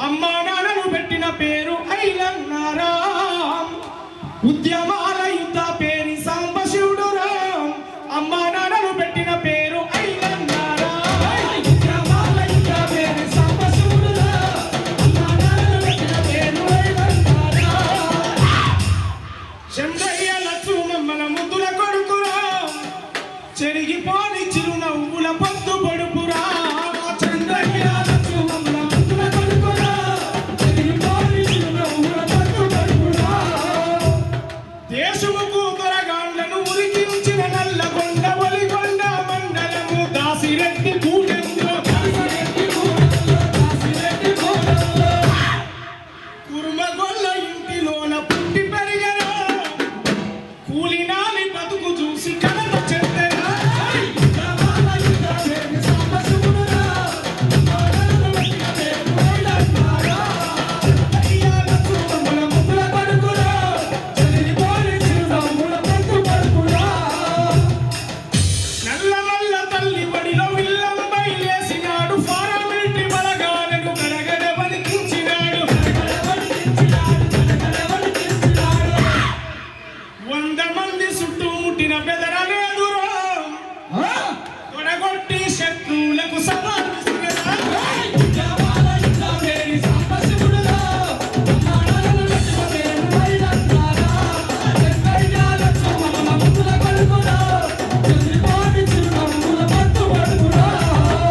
అమ్మా నాన్నలు పెట్టిన పేరు ఐలన్నారాం. ఉద్యమాల యుద్ధ పేరు సాంబశివుడు రామ్ అమ్మా నాన్నలు పెట్టిన పేరు చెరిగిపోని చిరునవ్వుల పొద్దు হাসির একটি ফুটের వంద మంది చుట్టుముట్టిన బెదరలేదు తొడగొట్టి శత్రువులకు సభ